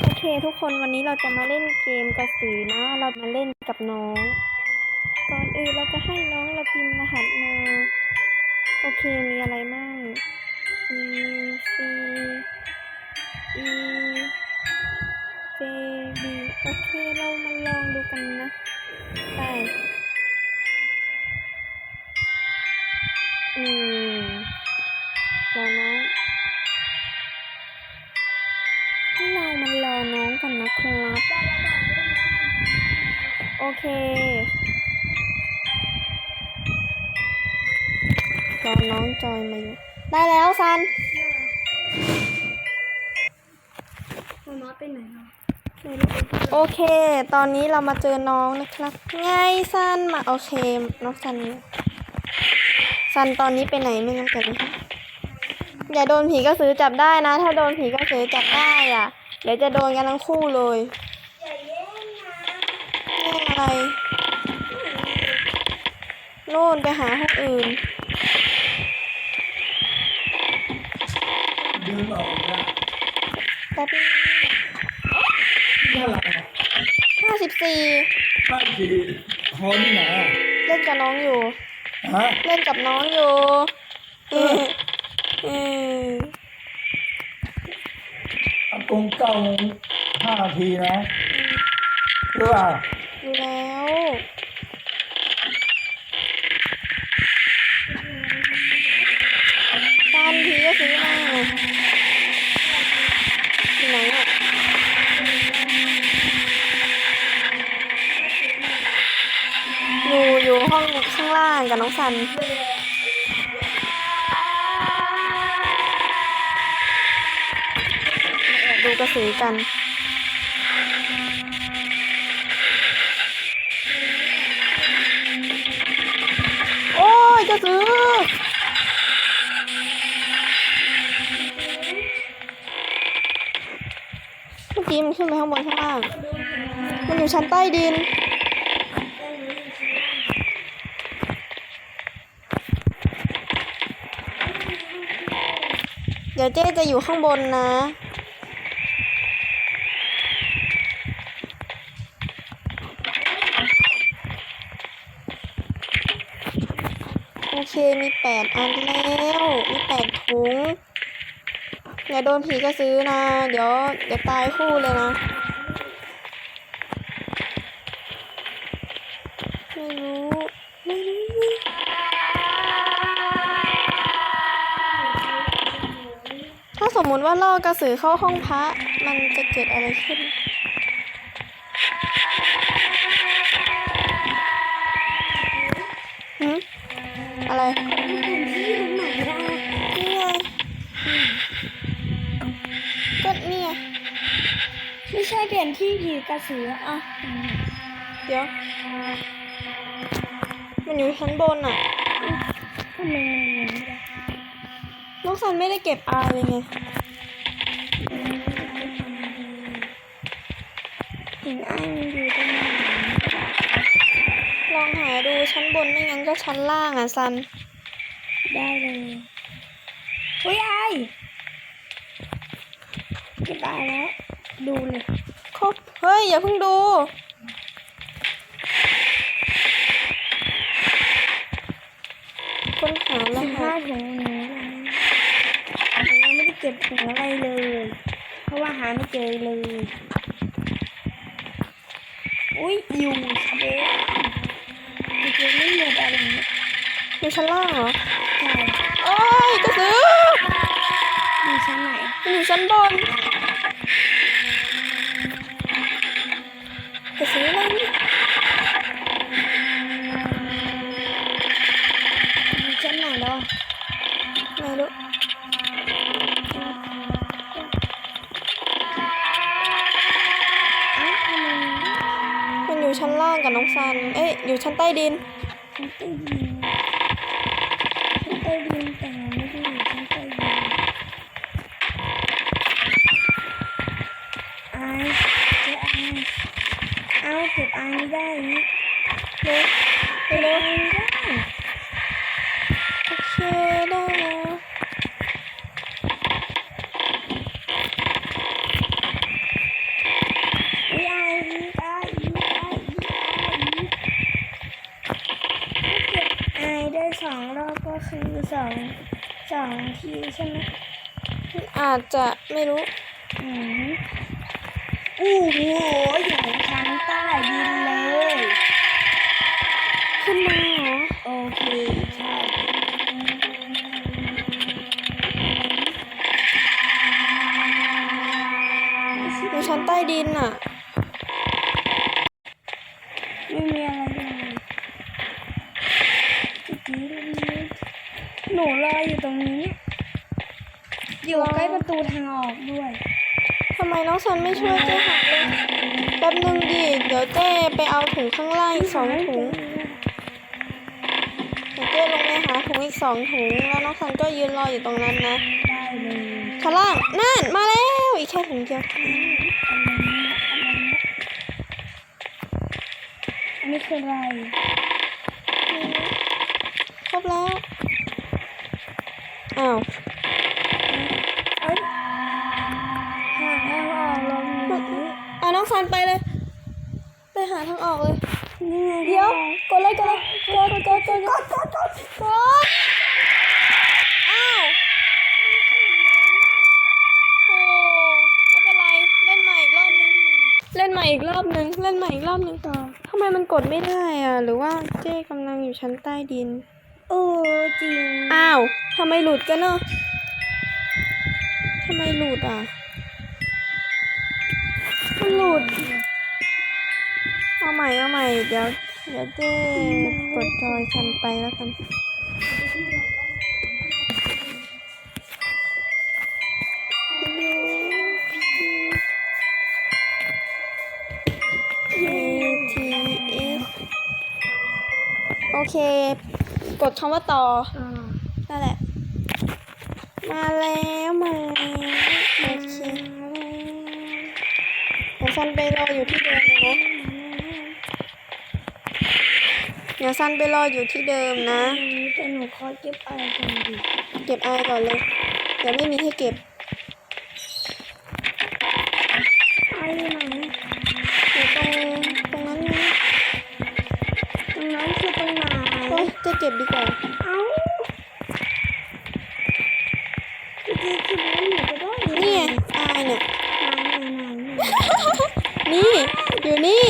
โอเคทุกคนวันนี้เราจะมาเล่นเกมกระสือนะ เรามาเล่นกับน้อง ก่อนอื่นเราจะให้น้องเราพิมพ์รหัสมา โอเคมีอะไรมั่ง E C E J B โอเคเรามาลองดูกันนะไปอืมรอน้อง กันนะครับ โอเค รอน้องจอยมาอยู่ ได้แล้วซันมามาไปไหนอะโอเค ตอนนี้เรามาเจอน้องนะครับ ไงซันมาโอเค น้องซันซันตอนนี้ไปไหนไม่รู้แต่นะคะ อย่าโดนผีกระสือจับได้นะ ถ้าโดนผีกระสือจับได้อะ เดี๋ยวจะโดนกันทั้งคู่เลยอย่าแย่งนะแม่งอะไรโน่นไปหาห้องอื่นดึงออกนะแป๊บนึงนี่อะไรอะห้าสิบสี่บ้านจีฮอนที่ไหนอะเล่นกับน้องอยู่ ฮะ เล่นกับน้องอยู่เออเอออากงเก้าโมงห้านาทีนะหรือเปล่าดูแล้วการผีก็ซื้อมาอยู่ไหนอะอยู่อยู่ห้องข้างล่างกับน้องซัน ดูกระสือกัน โอ้ยกระสือเมื่อกี้มันขึ้นไปข้างบนข้างล่าง มันอยู่ชั้นใต้ดินเดี๋ยวเจ๊จะอยู่ข้างบนนะ โอเค มีแปดอันแล้ว มีแปดถุง อย่าโดนผีกระซื้อนะ เดี๋ยวเดี๋ยวตายคู่เลยนะ ไม่รู้ ไม่รู้ถ้าสมมุติว่าล่อกระสือเข้าห้องพระ มันจะเกิดอะไรขึ้น อะไรที่ตรงไหนได้นี่ไงก็เนี่ยไม่ใช่เปลี่ยนที่ผีกระสืออะเดี๋ยว มันอยู่ชั้นบนอะทำไมมันอย่างนี้ล่ะน้องซันไม่ได้เก็บอาเลยไงถึงไอ้มันอยู่ตรงไหนล องหาดูชั้นบนไม่งั้นก็ชั้นล่างอะซัน ได้เลยอุ้ยไอ้จะตายแล้ว ดูเลยครบเฮ้ย อย่าเพิ่งดูค้นหารสิบหัห้าสถุงนี้เลยยังไม่ได้เก็บถุงอะไรเลย เพราะว่าหาไม่เจอเลย อุ้ยอยู่เด็ กจริงๆไม่เหลืออะไรเลยอยู่ชั้นล่างเหรอใช่โอ้ยกระสืออยู่ชั้นไหนมันอยู่ชั้นบนกระสืออะไรนี่อยู่ชั้นไหนแล้ว อ้ยอยู่ชั้นใต้ดินชั้นใต้ดินชั้นใต้ดินแต่ไม่ได้อยู่ชั้นใต้ดินอายเจะอายเอาเก็บอายไม่ได้นี่ เร็ว เก็บ เร็ อายว ไม่ได้ โอเค ได้แล้ว คือสองสอง ทีใช่ไหมอาจจะไม่รู้อืมอู้โหอยู่ชั้นใต้ดินเลย ขึ้นมาเหรอ โอเคใช่ อยู่ชั้นใต้ดินอะ ไม่มีอะไรเลยจุดนี้ตรงนี้หนูรออยู่ตรงนี้ อยู่ใกล้ประตูทาง ออกด้วยทำไมน้องซันไม่ช่วยเจ๊หาเลยแป๊บนึงดิ เดี๋ยวเจ๊ไปเอาถุงข้างล่างอีกสองถุงเดี๋ยวเจ๊ลงไปหาถุงอีกสองถุง แล้วน้องซันก็ยืนรออยู่ตรงนั้นนะได้เลยข้างล่างนั่นมาแล้ว อีกแค่ถุงเดียวอันนี้คืออะไรครบแล้ว อ้าว นี่ไงเดี๋ยวกดเลยกดเลยกดกดกดกดกดกดกดอ้าวโอ้ไม่เป็นไรเล่นใหม่อีกรอบนึงเล่นใหม่อีกรอบนึงเล่นใหม่อีกรอบนึงต่อทำไมมันกดไม่ได้อะ หรือว่าเจ๊กำลังอยู่ชั้นใต้ดินเออจริงอ้าวทำไมหลุดกันเนอะทำไมหลุดอะมันหลุดเอาใหม่เอาใหม่เดี๋ยว เดี๋ยวเจ๊กดจอยชันไปแล้วกันโอเค กดคำว่าต่ออนั่นแหละ มาแล้วมาแล้วโอเคเดี๋ยวซันไปรออยู่ที่เดิมเลยนะ เดี๋ยวซันไปรออยู่ที่เดิมนะแต่หนูขอเก็บอะไรก่อนดิเก็บอายก่อนเลยเดี๋ยวไม่มีให้เก็บไอ้ไหนอยู่ตรงตรงนั้นนะตรงนั้นคือตรงไหนโอ๊ยจะเก็บดีกว่าเอ้าจริงๆคือหนูจะได้นี่ไงอายเนี่ยไหนไหนไหนไหนนี่อยู่นี่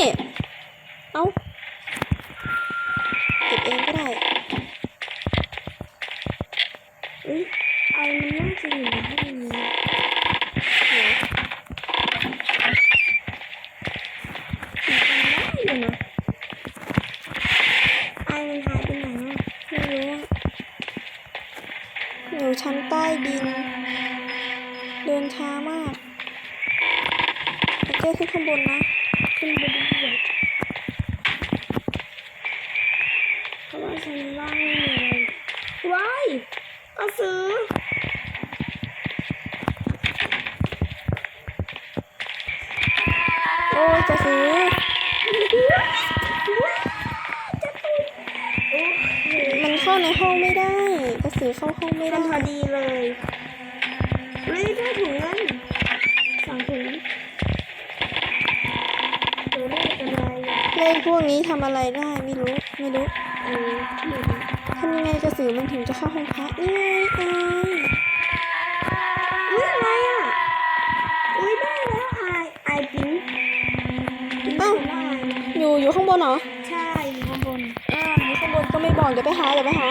เลขพวกนี้ทำอะไรได้ไม่รู้ไม่รู้เออที่อยู่ทำยังไงกระสือมันถึงจะเข้าห้องพระนี่ไงอายอุ้ยอะไรอะอุ้ยได้แล้วไอไอปิ้งปิ้งอ้าวได้อยู่อยู่ข้างบนเหรอ ใช่อยู่ข้างบนอ้าวอยู่ข้างบนก็ไม่บอกเดี๋ยวไปหาเดี๋ยวไปหา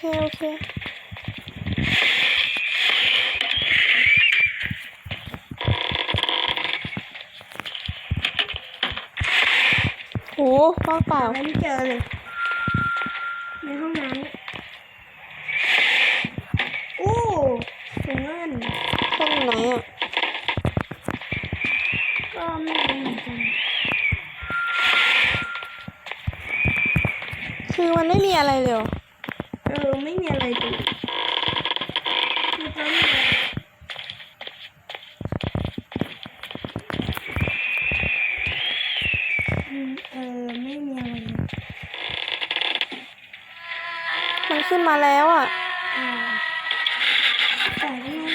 เคโอเคโหว่างเปล่าไม่เจอเลยในห้องน้ำเนี่ยโอ้ถุงเงินตรงไหนอะก็ไม่รู้เหมือนกันคือมันไม่มีอะไรเลย เหรอเออไม่มีอะไรดูคือตอนนี้อืมเออไม่มีอะไรเลยมันขึ้นมาแล้วอะอ่าแต่ทำไม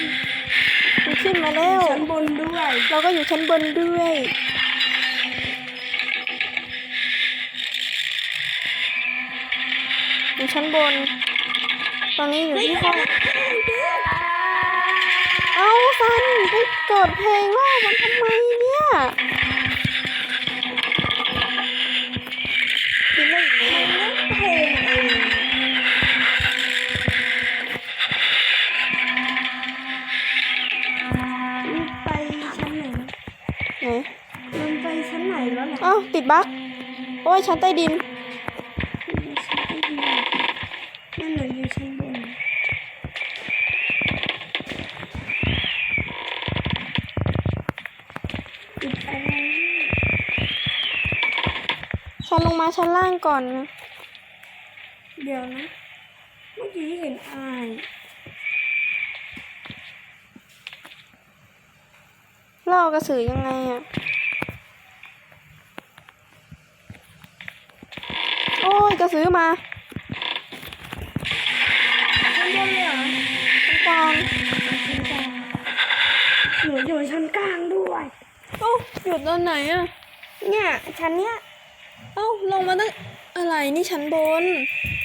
มันขึ้นมาแล้วชั้นบนด้วย เราก็อยู่ชั้นบนด้วยอยู่ชั้นบน ตอนนี้อยู่ที่ห้องเอาซันไปกดเพลงว่ามันทำไมเนี่ยคิดไม่อีกเลยเพลงเองมันไปชั้นไหนไหนมันไปชั้นไหนแล้วล่ะเอ้าติดบั๊กโอ้ยชั้นใต้ดินนั่นหนูอยู่ชั้นบนปิดอะไร ชั้นลง มาชั้นล่างก่อนนะเดี๋ยวนะ เมื่อกี้เห็นอายเล่ากระสือยังไงอะโอ้ยกระสือมาชั้นบนเลยเหรอชั้นกลางชั้นกลางหนูอยู่ชั้นกลางด้วยเอ้าหยุดตอนไหนอะเนี่ยชั้นเนี้ย เอ้าลงมาตั้งอะไรนี่ชั้นบน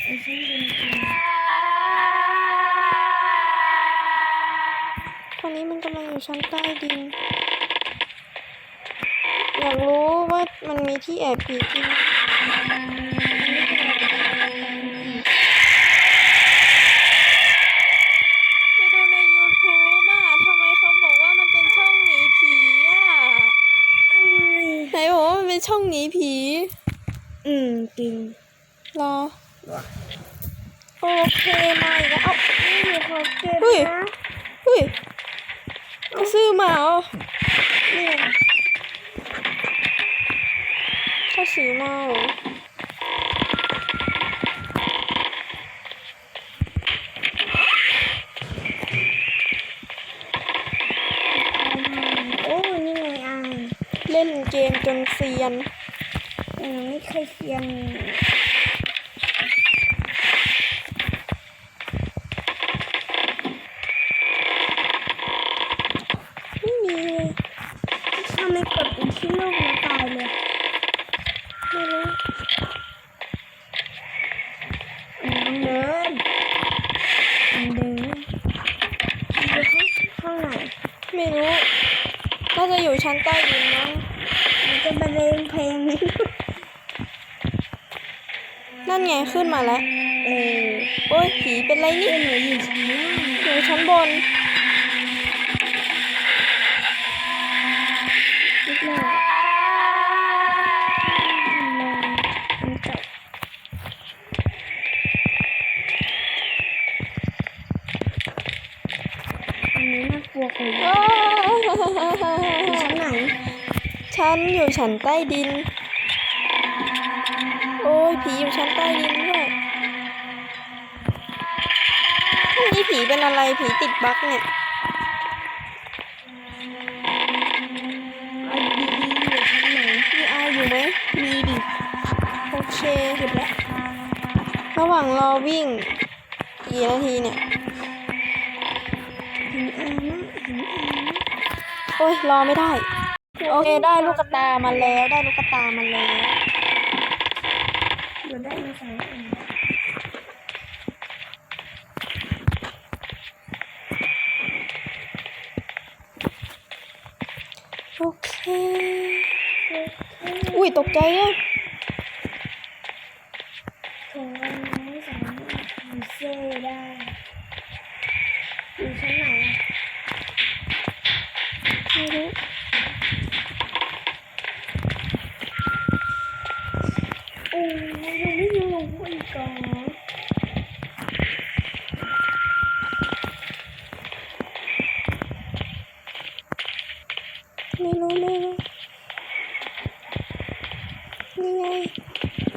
ไอ้ชั้นบนตอนนี้มันกำลังอยู่ชั้นใต้ดิน อยากรู้ว่ามันมีที่แอบผีจริงไปดูใน YouTube อะทำไมเขาบอกว่ามันเป็นช่องหนีผีอะอะไรไหนบอกว่ามันเป็นช่องหนีผีอืมจ ริง รอ โอเคมาอีกแล้ว เอ้า นี่ขอเก็บ เฮ้ย นะ เฮ้ยไปซื้อมาเหรอ เนี่ย เขาซื้อมาเหรอ โอ้นี่ไงอาย เล่นเกมจนเซียน แต่หนูไม่เคยเคียน ไม่มีเลย ถ้าไม่กดอีกที่ลูกแล้วตายเลย ไม่รู้ อืมเดินอืมเดินอยู่ห้องห้องไหน ไม่รู้ น่าจะอยู่ชั้นใต้ดินมั้ง มันจะบรรเลงเพลงนี้ นั่นไงขึ้นมา แล้วเออโอ้ยผีเป็นไรนี่หนูอยู่ชั้นล่างอยู่ชั้นบนนิดหน่อยลองมันจบอันนี้น่ากลัวกว่าอยู่อ้าวชั้นไหน ฉันอยู่ชั้นใต้ดิน โอ้ยผีอยู่ชั้นใต้ดิน นี้ผีเป็นอะไรผีติดบั๊กเนี่ยเอาดีไหนมีออยู่ไหมมีดิ โอเคเหยุดแล้วระหว่างรอวิ่งกี่นาทีเนี่ยโอ้ยรอไม่ได้ โอเคได้ลูกกระตามาแล้วได้ลูกกระตามาแล้วเดี๋ยวได้มาสองอัน โอเค อุ้ ยตกใจอะ ของวันนี้สามารถทำเซลได้ อยู่ชั้นไหนอะ ไม่รู้ โอ้ยยังไม่ยอมอีกเหรอ ไม่รู้ไม่รู้นี่ไง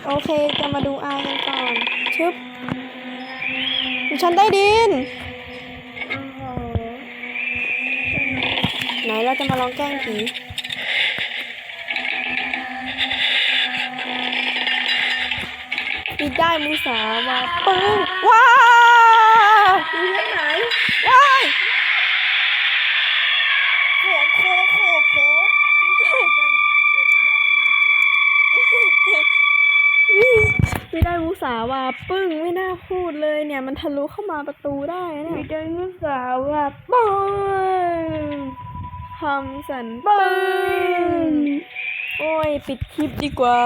โอเค จะมาดูอายกันก่อน ชึบ อยู่ ชั้นใต้ดินโอ้โหไหนเราจะมาลองแกล้งผีปิดได้มูสาวาปึ้งว้าอยู่ที่ไหนว้าย โขโขโขโขผู้ชายจะเก็บได้ไหม ไม่ได้อุตสาห์ว่าปึ้งไม่น่าพูดเลยเนี่ย มันทะลุเข้ามาประตูได้นะมีเนี่ยไดโนเสาร์ว่าปึ้งคำสันปึ้งโอ้ย ปิดคลิปดีกว่า